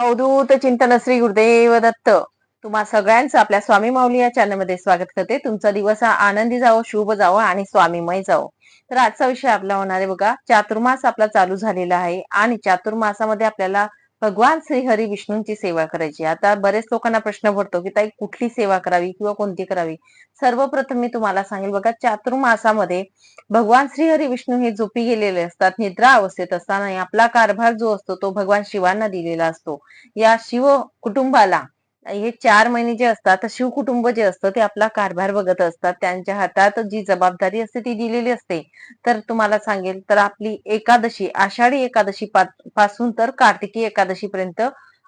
अवधूत चिंतन श्री गुरुदेव दत्त. तुम्हा सगळ्यांचं आपल्या स्वामी माऊली या चॅनलमध्ये स्वागत करते. तुमचा दिवस हा आनंदी जावो शुभ जावो आणि स्वामीमय जावो. तर आजचा विषय आपला होणार आहे बघा. चातुर्मास आपला चालू झालेला आहे आणि चातुर्मासामध्ये आपल्याला भगवान श्री हरी विष्णूंची सेवा करायची. आता बरेच लोकांना प्रश्न पडतो की ताई कुठली सेवा करावी किंवा कोणती करावी? सर्वप्रथम मी तुम्हाला सांगेल बघा चातुर्मासामध्ये भगवान श्री हरी विष्णू हे झोपी गेलेले असतात निद्रा अवस्थेत असताना आपला कारभार जो असतो तो भगवान शिवांना दिलेला असतो. या शिव कुटुंबाला हे चार महिने जे असतात शिव जे असतं ते आपला कारभार बघत असतात. त्यांच्या हातात जी जबाबदारी असते ती दिलेली असते. तर तुम्हाला सांगेल तर आपली एकादशी आषाढी एकादशी पासून तर कार्तिकी एकादशी पर्यंत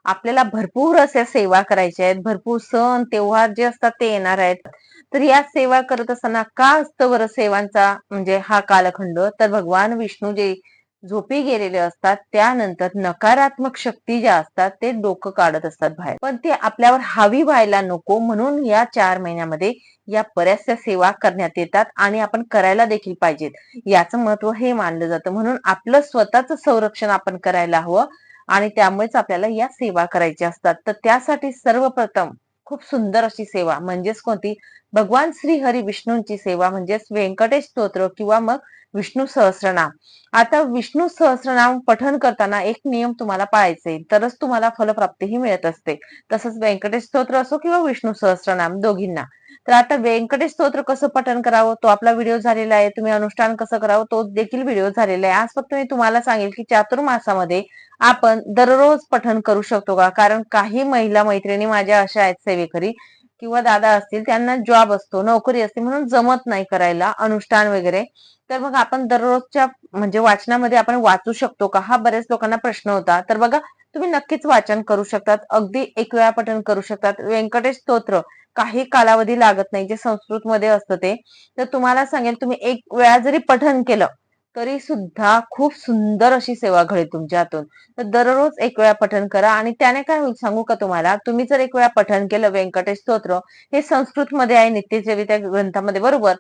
आपल्याला भरपूर अशा सेवा करायच्या आहेत. भरपूर सण तेव्हार जे असतात ते येणार आहेत. तर या सेवा करत असताना का असतं बरं सेवांचा म्हणजे हा कालखंड? तर भगवान विष्णू जे झोपी गेलेले असतात त्यानंतर नकारात्मक शक्ती ज्या असतात ते डोकं काढत असतात बाहेर. पण ते आपल्यावर हावी व्हायला नको म्हणून या चार महिन्यामध्ये या बऱ्याचशा सेवा करण्यात येतात आणि आपण करायला देखील पाहिजेत. याचं महत्त्व हे मानलं जातं. म्हणून आपलं स्वतःच संरक्षण आपण करायला हवं आणि त्यामुळेच आपल्याला या सेवा करायच्या असतात. तर त्यासाठी सर्वप्रथम खूप सुंदर अशी सेवा म्हणजेच कोणती? भगवान श्री हरी विष्णूंची सेवा म्हणजेच व्यंकटेश स्तोत्र किंवा मग विष्णू सहस्रनाम. आता विष्णू सहस्रनाम पठन करताना एक नियम तुम्हाला पाळायचे तरच तुम्हाला फलप्राप्तीही मिळत असते. तसंच व्यंकटेश स्तोत्र असो किंवा विष्णू सहस्रनाम दोघींना. तर आता व्यंकटेश स्तोत्र कसं पठन करावं? तो आपला व्हिडिओ झालेला आहे. तुम्ही अनुष्ठान कसं करावं? तो देखील व्हिडिओ झालेला आहे. आज फक्त मी तुम्हाला सांगेल की चातुर्मासामध्ये आपण दररोज पठन करू शकतो का? कारण काही महिला मैत्रिणी माझ्या अशा आहेत सेवेकरी. किंवा दादा असतील त्यांना जॉब असतो नोकरी असते म्हणून जमत नाही करायला अनुष्ठान वगैरे. तर मग आपण दररोजच्या म्हणजे वाचनामध्ये आपण वाचू शकतो का? हा बऱ्याच लोकांना प्रश्न होता. तर बघा तुम्ही नक्कीच वाचन करू शकतात. अगदी एक वेळा पठन करू शकतात. व्यंकटेश स्तोत्र काही कालावधी लागत नाही जे संस्कृत मध्ये असतं ते. तर तुम्हाला सांगेल तुम्ही एक वेळा जरी पठन केलं तरी सुद्धा खूप सुंदर अशी सेवा घडेल तुमच्या हातून तर दररोज एक वेळा पठन करा आणि त्याने काय होईल सांगू का तुम्हाला? तुम्ही जर एक वेळा पठन केलं व्यंकटेश स्तोत्र हे संस्कृत मध्ये आहे नित्यसेवी त्या ग्रंथामध्ये बरोबर?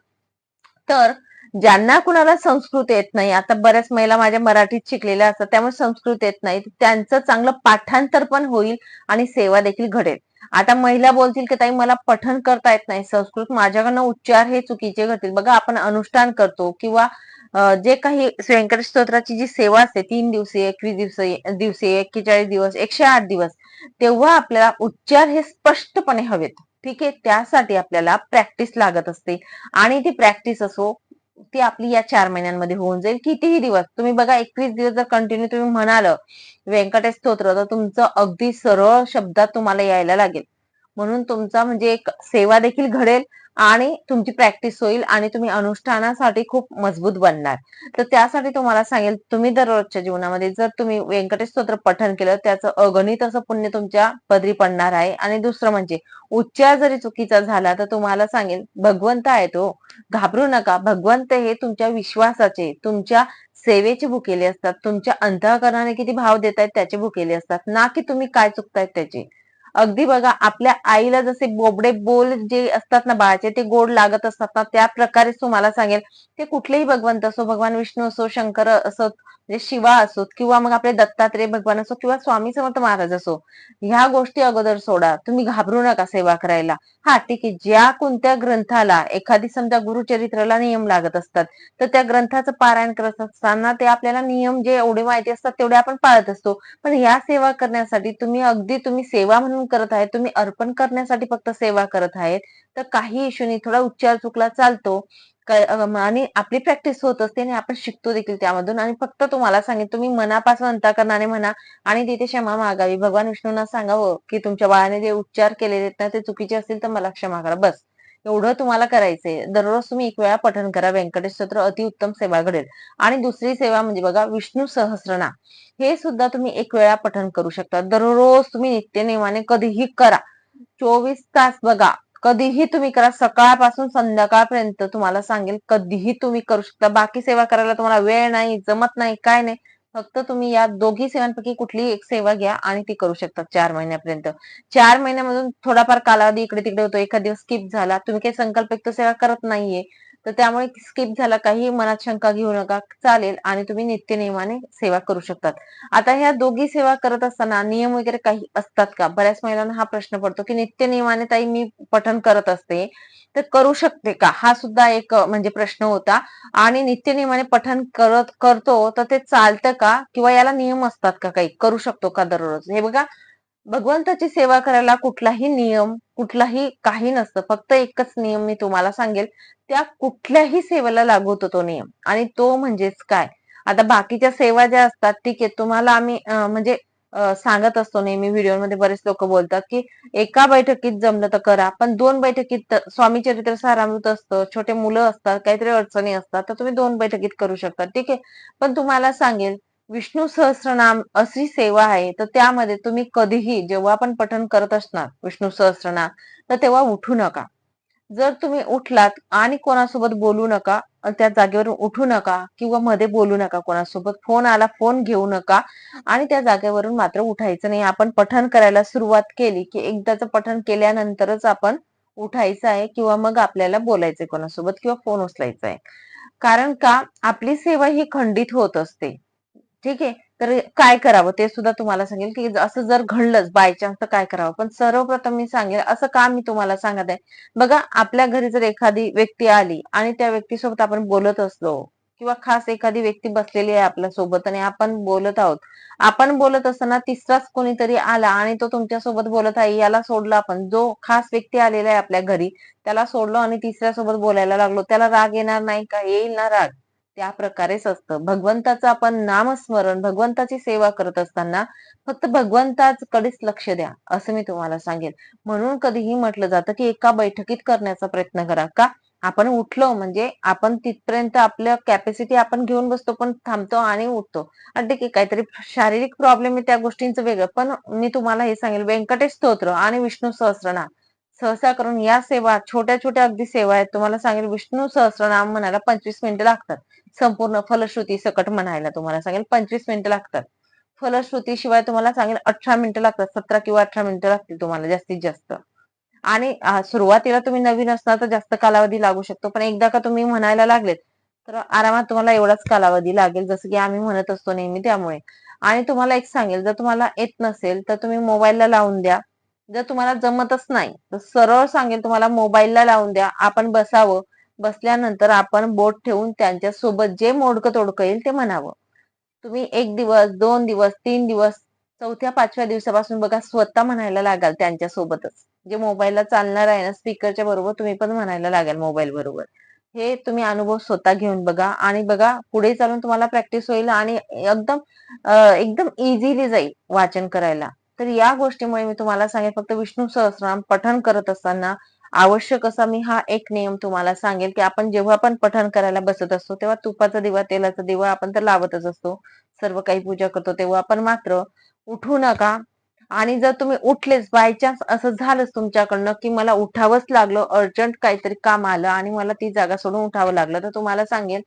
तर ज्यांना कुणाला संस्कृत येत नाही आता बऱ्याच महिला माझ्या मराठीत शिकलेल्या असतात त्यामुळे संस्कृत येत नाही त्यांचं चांगलं पाठांतर पण होईल आणि सेवा देखील घडेल. आता महिला बोलतील की ताई मला पठन करता येत नाही संस्कृत माझ्याकडनं उच्चार हे चुकीचे घडतील. बघा आपण अनुष्ठान करतो किंवा जे काही व्यंकटेश स्तोत्राची जी सेवा असते तीन दिवसीय एकवीस दिवस दिवसीय एक्केचाळीस दिवस एकशे आठ दिवस तेव्हा आपल्याला उच्चार हे स्पष्टपणे हवेत. ठीक आहे? त्यासाठी आपल्याला प्रॅक्टिस लागत असते. आणि ती प्रॅक्टिस असो ती आपली या चार महिन्यांमध्ये होऊन जाईल. कितीही दिवस तुम्ही बघा एकवीस दिवस जर कंटिन्यू तुम्ही म्हणाल व्यंकटेश स्तोत्र तर तुमचं अगदी सरळ शब्दात तुम्हाला यायला लागेल. म्हणून तुमचा म्हणजे एक सेवा देखील घडेल. आणि तुमची प्रॅक्टिस होईल आणि तुम्ही अनुष्ठानासाठी खूप मजबूत बनणार. तर त्यासाठी तुम्हाला सांगेल तुम्ही दररोजच्या जीवनामध्ये जर तुम्ही व्यंकटेश स्तोत्र पठन केलं त्याचं अगणित असं पुण्य तुमच्या पदरी पडणार आहे. आणि दुसरं म्हणजे उच्चार जरी चुकीचा झाला तर तुम्हाला सांगेल भगवंत आहे तो हो. घाबरू नका. भगवंत हे तुमच्या विश्वासाचे तुमच्या सेवेचे भुकेले असतात. तुमच्या अंतःकरणाने किती भाव देत आहेत त्याचे भुकेले असतात. ना की तुम्ही काय चुकतायत त्याचे. अगदी बघा आपल्या आईला जसे बोबडे बोल जे असतात ना बाळाचे ते गोड लागत असतात ना त्या प्रकारे तुम्हाला सांगेल. ते कुठलेही भगवंत असो भगवान विष्णू असो शंकर असो म्हणजे शिवा असोत किंवा मग आपले दत्तात्रय भगवान असो किंवा स्वामी समर्थ महाराज असो ह्या गोष्टी अगोदर सोडा. तुम्ही घाबरू नका सेवा करायला. हा ठीक आहे. ज्या कोणत्या ग्रंथाला एखादी समजा गुरुचरित्राला नियम लागत असतात तर त्या ग्रंथाचं पारायण करत असताना ते आपल्याला नियम जे एवढे माहिती असतात तेवढे आपण पाळत असतो. पण या सेवा करण्यासाठी तुम्ही अगदी तुम्ही सेवा म्हणून करत आहे तुम्ही अर्पण करण्यासाठी फक्त सेवा करत आहेत तर काही इशूनी थोडा उच्चार चुकला चालतो. आणि आपली प्रॅक्टिस होत असते आणि आपण शिकतो देखील त्यामधून. आणि फक्त तुम्हाला सांगेन तुम्ही मनापासून अंतकरणाने म्हणा आणि तिथे क्षमा मागावी. भगवान विष्णूंना सांगावं की तुमच्या बाळाने जे उच्चार केलेले ना ते चुकीचे असतील तर मला क्षमा करा. बस. एवढं तुम्हाला करायचंय. दररोज तुम्ही एक वेळा पठण करा. व्यंकटेश स्तोत्र अतिउत्तम सेवा घडेल. आणि दुसरी सेवा म्हणजे बघा विष्णू सहस्रना हे सुद्धा तुम्ही एक वेळा पठण करू शकता. दररोज तुम्ही नित्य नियमाने कधीही करा. चोवीस तास बघा. कधीही तुम्ही करा. सकाळपासून संध्याकाळपर्यंत तुम्हाला सांगेल कधीही तुम्ही करू शकता. बाकी सेवा करायला तुम्हाला वेळ नाही जमत नाही काय नाही. फक्त तुम्ही या दोघी सेवांपैकी कुठलीही एक सेवा घ्या आणि ती करू शकता चार महिन्यापर्यंत. चार महिन्यामधून थोडाफार कालावधी इकडे तिकडे होतो. एखाद दिवस स्किप झाला. तुम्ही काही संकल्पयुक्त सेवा करत नाहीये. तर त्यामुळे स्किप झाला काही मनात शंका घेऊ नका. चालेल. आणि तुम्ही नित्य नियमाने सेवा करू शकतात. आता ह्या दोघी सेवा करत असताना नियम वगैरे काही असतात का? बऱ्याच महिलांना हा प्रश्न पडतो की नित्य नियमाने ताई मी पठन करत असते. तर करू शकते का? हा सुद्धा एक म्हणजे प्रश्न होता. आणि नित्य नियमाने करत करतो तर ते चालतं का? किंवा याला नियम असतात का काही? करू शकतो का दररोज? हे बघा भगवंताची सेवा करायला कुठलाही नियम कुठलाही काही नसतं. फक्त एकच नियम मी तुम्हाला सांगेल. त्या कुठल्याही सेवेला लागू होतो तो नियम. आणि तो म्हणजेच काय? आता बाकीच्या सेवा ज्या असतात ठीक आहे तुम्हाला आम्ही म्हणजे सांगत असतो नेहमी व्हिडिओमध्ये बरेच लोक बोलतात की एका बैठकीत जमलं तर करा पण दोन बैठकीत स्वामी चरित्र सारामृत असतं छोटे मुलं असतात काहीतरी अडचणी असतात तर तुम्ही दोन बैठकीत करू शकता. ठीक आहे? पण तुम्हाला सांगेल विष्णू सहस्रनाम अशी सेवा आहे तर त्यामध्ये तुम्ही कधीही जेव्हा आपण पठण करत असणार विष्णू सहस्रनाम तर तेव्हा उठू नका. जर तुम्ही उठलात आणि कोणासोबत बोलू नका त्या जागेवरून उठू नका किंवा मध्ये बोलू नका कोणासोबत फोन आला फोन घेऊ नका आणि त्या जागेवरून मात्र उठायचं नाही. आपण पठण करायला सुरुवात केली की एकदाच पठण केल्यानंतरच आपण उठायचं आहे किंवा मग आपल्याला बोलायचंय कोणासोबत किंवा फोन उचलायचा आहे कारण का? आपली सेवा ही खंडित होत असते. ठीक आहे? तर काय करावं? ते सुद्धा तुम्हाला सांगेल की असं जर घडलंच बाय चान्स तर काय करावं? पण सर्वप्रथम मी सांगेल असं का मी तुम्हाला सांगत आहे? बघा आपल्या घरी जर एखादी व्यक्ती आली आणि त्या व्यक्तीसोबत आपण बोलत असलो किंवा खास एखादी व्यक्ती बसलेली आहे आपल्यासोबत आणि आपण बोलत आहोत आपण बोलत असताना तिसराच कोणीतरी आला आणि तो तुमच्यासोबत बोलत आहे याला सोडला आपण. जो खास व्यक्ती आलेला आहे आपल्या घरी त्याला सोडलो आणि तिसऱ्या सोबत बोलायला लागलो त्याला राग येणार नाही का? येईल ना राग. त्या प्रकारेच असतं. भगवंताचं आपण नामस्मरण भगवंताची सेवा करत असताना फक्त भगवंताकडेच लक्ष द्या असं मी तुम्हाला सांगेल म्हणून कधीही म्हटलं जातं की एका बैठकीत करण्याचा प्रयत्न करा. का? आपण उठलो म्हणजे आपण तिथपर्यंत आपल्या कॅपॅसिटी आपण घेऊन बसतो पण थांबतो आणि उठतो. आणि ठीक आहे काहीतरी शारीरिक प्रॉब्लेम आहे त्या गोष्टींचं वेगळं. पण मी तुम्हाला हे सांगेल व्यंकटेश स्तोत्र आणि विष्णू सहस्रनाम. सहसा करून या सेवा छोट्या छोट्या अगदी सेवा आहेत. तुम्हाला सांगेल विष्णू सहस्रनाम म्हणायला पंचवीस मिनिटं लागतात. संपूर्ण फलश्रुती सकट म्हणायला तुम्हाला सांगेल पंचवीस मिनिटं लागतात. फलश्रुती शिवाय तुम्हाला सांगेल अठरा मिनिटं लागतात सतरा किंवा अठरा मिनिटं लागतील तुम्हाला जास्तीत जास्त. आणि सुरुवातीला तुम्ही नवीन असणार तर जास्त कालावधी लागू शकतो पण एकदा का तुम्ही म्हणायला लागलेत तर आरामात तुम्हाला एवढाच कालावधी लागेल जसं की आम्ही म्हणत असतो नेहमी त्यामुळे. आणि तुम्हाला एक सांगेल जर तुम्हाला येत नसेल तर तुम्ही मोबाईलला लावून द्या. जर तुम्हाला जमतच नाही तर सरळ सांगेल तुम्हाला मोबाईलला लावून द्या. आपण बसावं. बसल्यानंतर आपण बोट ठेवून त्यांच्यासोबत जे मोडकं तोडकं येईल ते म्हणावं. तुम्ही एक दिवस दोन दिवस तीन दिवस चौथ्या पाचव्या दिवसापासून बघा स्वतः म्हणायला लागाल त्यांच्या सोबतच. जे मोबाईलला चालणार आहे ना स्पीकरच्या बरोबर तुम्ही पण म्हणायला लागाल मोबाईल बरोबर. हे तुम्ही अनुभव स्वतः घेऊन बघा आणि बघा पुढे चालून तुम्हाला प्रॅक्टिस होईल आणि एकदम एकदम इझिली जाईल वाचन करायला. तर या गोष्टीमुळे मी तुम्हाला सांगेन फक्त विष्णू सहस्रनाम पठण करत असताना आवश्यक असा मी हा एक नियम तुम्हाला सांगेल की आपण जेव्हा पण पठण करायला बसत असतो तेव्हा तुपाचा दिवा तेलाचा दिवा आपण तर लावतच असतो. सर्व काही पूजा करतो तेव्हा आपण मात्र उठू नका. आणि जर तुम्ही उठलेच बाय चान्स असं झालंच तुमच्याकडनं की मला उठावंच लागलं अर्जंट काहीतरी काम आलं आणि मला ती जागा सोडून उठावं लागलं तर तुम्हाला सांगेल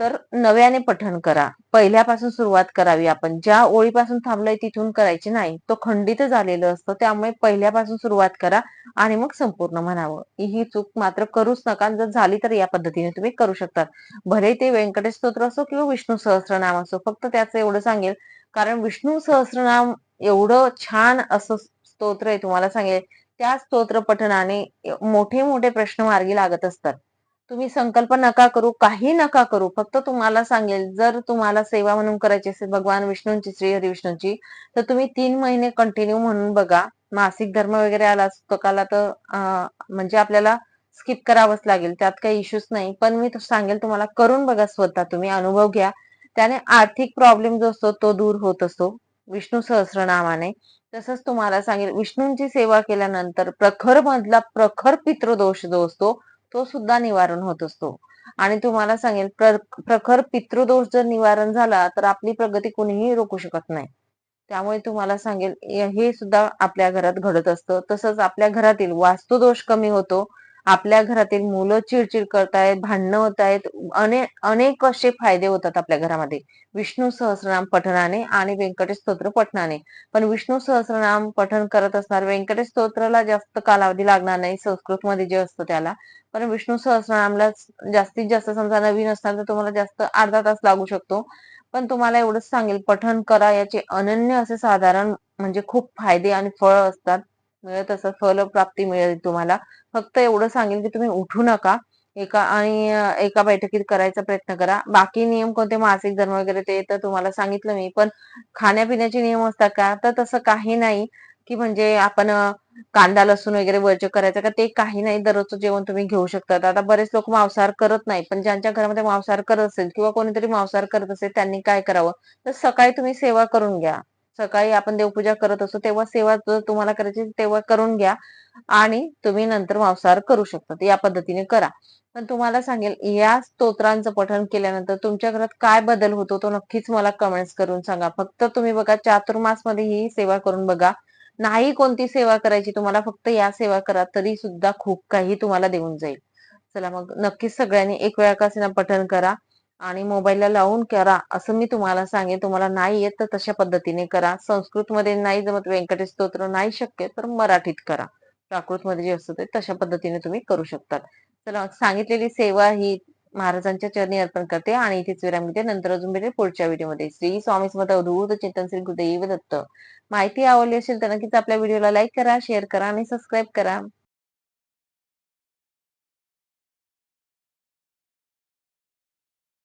तर नव्याने पठण करा. पहिल्यापासून सुरुवात करावी आपण. ज्या ओळीपासून थांबलोय तिथून करायची नाही. तो खंडित झालेलं असतं. त्यामुळे पहिल्यापासून सुरुवात करा आणि मग संपूर्ण म्हणावं. ही चूक मात्र करूच नका. जर झाली तर या पद्धतीने तुम्ही करू शकतात. भले ते व्यंकटेश स्तोत्र असो किंवा विष्णू सहस्रनाम असो. फक्त त्याचं एवढं सांगेल. कारण विष्णू सहस्रनाम एवढं छान असं स्तोत्र आहे तुम्हाला सांगेल. त्या स्तोत्र पठणाने मोठे मोठे प्रश्न मार्गी लागत असतात. तुम्ही संकल्प नका करू काही नका करू. फक्त तुम्हाला सांगेल जर तुम्हाला सेवा म्हणून करायची असेल भगवान विष्णूंची श्री हरी विष्णूंची तर तुम्ही तीन महिने कंटिन्यू म्हणून बघा. मासिक धर्म वगैरे आला स्वतःला तर म्हणजे आपल्याला स्किप करावंच लागेल. त्यात काही इश्यूज नाही. पण मी सांगेल तुम्हाला करून बघा स्वतः. तुम्ही अनुभव घ्या. त्याने आर्थिक प्रॉब्लेम जो असतो तो दूर होत असतो. विष्णू सहस्रनामाने. तसंच तुम्हाला सांगेल विष्णूंची सेवा केल्यानंतर प्रखर मधला प्रखर पितृदोष जो असतो तो सुद्धा निवारण होत असतो. आणि तुम्हाला सांगेल प्र- प्रखर पितृदोष जर निवारण झाला तर आपली प्रगती कुणीही रोखू शकत नाही. त्यामुळे तुम्हाला सांगेल हे हे सुद्धा आपल्या घरात घडत असतं. तसंच आपल्या घरातील वास्तुदोष कमी होतो. आपल्या घरातील मुलं चिडचिड करतायत भांडणं होत आहेत अनेक अनेक असे फायदे होतात आपल्या घरामध्ये. विष्णू सहस्रनाम पठणाने आणि व्यंकटेश स्तोत्र पठणाने. पण विष्णू सहस्रनाम पठण करत असणार व्यंकटेश स्तोत्राला जास्त कालावधी लागणार नाही संस्कृत मध्ये जे असतं त्याला. पण विष्णू सहस्रनामला जास्तीत जास्त समजा नवीन असणार तर तुम्हाला जास्त अर्धा तास लागू शकतो. पण तुम्हाला एवढंच सांगेल पठण करा याचे अनन्य असे साधारण म्हणजे खूप फायदे आणि फळ असतात. म्हणजे मिळत असं फलप्राप्ती मिळेल तुम्हाला. फक्त एवढं सांगेल की तुम्ही उठू नका. एका आणि एका बैठकीत करायचा प्रयत्न करा. बाकी नियम कोणते? मासिक धर्म वगैरे ते तर तुम्हाला सांगितलं मी. पण खाण्यापिण्याचे नियम असतात का? तर तसं काही नाही की म्हणजे आपण कांदा लसूण वगैरे वर्ज्य करायचं का? ते काही नाही. दररोजचं जेवण तुम्ही घेऊ शकतात. आता बरेच लोक मांसाहार करत नाही पण ज्यांच्या घरामध्ये मांसाहार करत असेल किंवा कोणीतरी मांसाहार करत असेल त्यांनी काय करावं? तर सकाळी तुम्ही सेवा करून घ्या. सकाळी आपण देवपूजा करत असतो तेव्हा सेवा जर तुम्हाला करायची तेव्हा करून घ्या. आणि तुम्ही नंतर मांसाहार करू शकता या पद्धतीने करा. पण तुम्हाला सांगेल या स्तोत्रांचं पठण केल्यानंतर तुमच्या घरात काय बदल होतो तो नक्कीच मला कमेंट्स करून सांगा. फक्त तुम्ही बघा चातुर्मासमध्ये ही सेवा करून बघा. नाही कोणती सेवा करायची तुम्हाला फक्त या सेवा करा तरी सुद्धा खूप काही तुम्हाला देऊन जाईल. चला मग नक्कीच सगळ्यांनी एक वेळा का पठण करा. आणि मोबाईलला लावून करा असं मी तुम्हाला सांगेन. तुम्हाला नाही येत तर तशा पद्धतीने करा. संस्कृत मध्ये नाही जमत व्यंकटेश स्तोत्र नाही शक्य तर मराठीत करा. प्राकृत मध्ये जे असतं ते तशा पद्धतीने तुम्ही करू शकतात चला सांगितलेली सेवा ही महाराजांच्या चरणी अर्पण करते आणि इथेच विराम घेते. नंतर अजून भेटेल पुढच्या व्हिडिओमध्ये. श्री स्वामी समर्थ अवधूत चिंतन श्री गुरुदेव दत्त. माहिती आवडली असेल तर नक्कीच आपल्या व्हिडिओला लाईक करा शेअर करा आणि सबस्क्राईब करा.